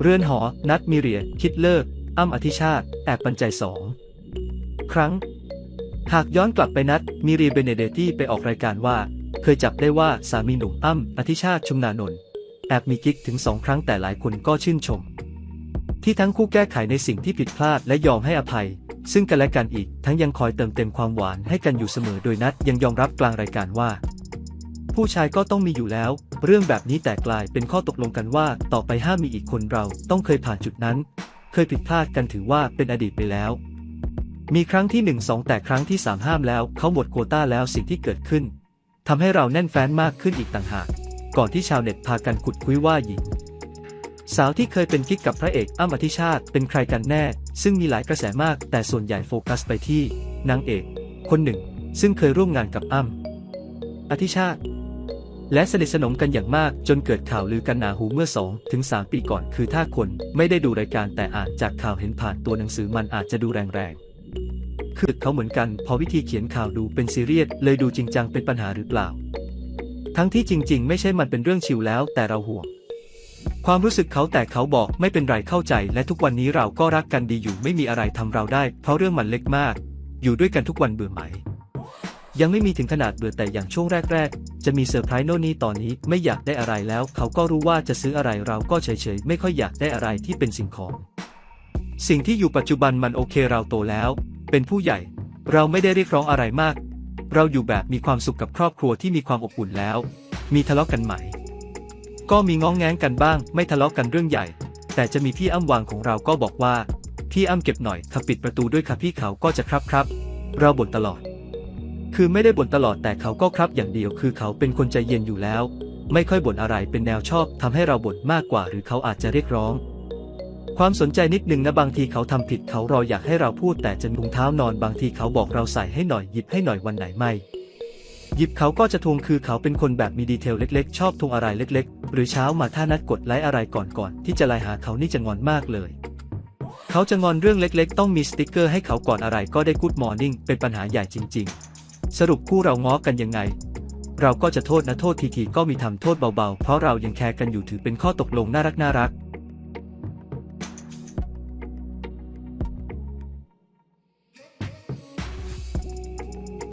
เรือนหอ นัดมิเรีย คิดเลิก อ้ำอธิชาติ แอบปันใจสองครั้ง หากย้อนกลับไปนัดมิเรียเบเนเดตี้ไปออกรายการว่า เคยจับได้ว่าสามีหนุ่มอ้ำอธิชาติชุมนานนท์แอบมีกิ๊กถึงสองครั้งแต่หลายคนก็ชื่นชม ที่ทั้งคู่แก้ไขในสิ่งที่ผิดพลาดและยอมให้อภัย ซึ่งกันและกันอีกทั้งยังคอยเติมเต็มความหวานให้กันอยู่เสมอโดยนัดยังยอมรับกลางรายการว่า ผู้ชายก็ต้องมีอยู่แล้ว เรื่องแบบนี้แต่กลายเป็นข้อตกลงกันว่า ต่อไปห้ามมีอีกคนเราต้องเคยผ่านจุดนั้น เคยผิดพลาดกันถือว่าเป็นอดีตไปแล้ว มีครั้งที่หนึ่งสองแต่ครั้งที่สามห้ามแล้วเขาหมดโควต้าแล้วสิ่งที่เกิดขึ้นทำให้เราแน่นแฟ้นมากขึ้นอีกต่างหาก ก่อนที่ชาวเน็ตพากันขุดคุยว่าหญิงสาวที่เคยเป็นกิ๊กกับพระเอกอ้ำอธิชาติเป็นใครกันแน่ ซึ่งมีหลายกระแสมาก แต่ส่วนใหญ่โฟกัสไปที่นางเอก คนหนึ่ง ซึ่งเคยร่วมงานกับอ้ำอธิชาติ และสนิทสนมกันอย่างมากจนเกิดข่าวลือกันหนาหูเมื่อ 2 ถึง 3 ปีก่อน คือถ้าคนไม่ได้ดูรายการแต่อ่านจากข่าวเห็นผ่านตัวหนังสือมันอาจจะดูแรงๆ คือเขาเหมือนกัน พอวิธีเขียนข่าวดูเป็นซีเรียสเลยดูจริงจังเป็นปัญหาหรือเปล่า ทั้งที่จริง ๆ ไม่ใช่มันเป็นเรื่องชิวแล้วแต่เราห่วง ความรู้สึกเขาแต่เขาบอกไม่เป็นไรเข้าใจ และทุกวันนี้เราก็รักกันดีอยู่ไม่มีอะไรทำเราได้ เพราะเรื่องมันเล็กมาก อยู่ด้วยกันทุกวันเบื่อไหม ยังไม่มีถึงขนาดเบื่อแต่อย่างช่วงแรก ๆ จะมีเซอร์ไพรส์โน่นนี่ตอนนี้ไม่อยากได้อะไรแล้ว เขาก็รู้ว่าจะซื้ออะไรเราก็เฉยๆ ไม่ค่อยอยากได้อะไรที่เป็นสิ่งของ สิ่งที่อยู่ปัจจุบันมันโอเคเราโตแล้ว เป็นผู้ใหญ่ เราไม่ได้เรียกร้องอะไรมาก เราอยู่แบบมีความสุขกับครอบครัวที่มีความอบอุ่นแล้ว มีทะเลาะกันไหม ก็มีง้องแง้งกันบ้าง ไม่ทะเลาะกันเรื่องใหญ่ แต่จะมีพี่อ้ำวางของเราก็บอกว่าพี่อ้ำเก็บหน่อยขับปิดประตูด้วยค่ะพี่เขาก็จะครับครับ เราบ่นตลอด คือไม่ได้บ่นตลอดแต่เขาก็ครับอย่างเดียวคือเขาเป็นคนใจเย็นอยู่แล้ว ไม่ค่อยบ่นอะไรเป็นแนวชอบทำให้เราบ่นมากกว่า หรือเขาอาจจะเรียกร้อง ความสนใจนิดนึงนะบางทีเขาทำผิดเขารออยากให้เราพูดแต่จะนุงเท้านอนบางทีเขาบอกเราใส่ให้หน่อยหยิบให้หน่อยวันไหนไม่หยิบเขาก็จะทวงคือเขาเป็นคนแบบมีดีเทลเล็ก ๆ ชอบทวงอะไรเล็ก ๆ หรือเช้ามาถ้านัดกดไลค์อะไรก่อนก่อนที่จะไลน์หาเขานี่จะงอนมากเลย เขาจะงอนเรื่องเล็ก ๆ ต้องมีสติกเกอร์ให้เขาก่อนอะไรก็ได้กู๊ดมอร์นิ่งเป็นปัญหาใหญ่จริง ๆ สรุปคู่เราง้อกันยังไง เราก็จะโทษนะโทษทีๆก็มีทำโทษเบาๆ เพราะเรายังแคร์กันอยู่ถือเป็นข้อตกลงน่ารักน่ารัก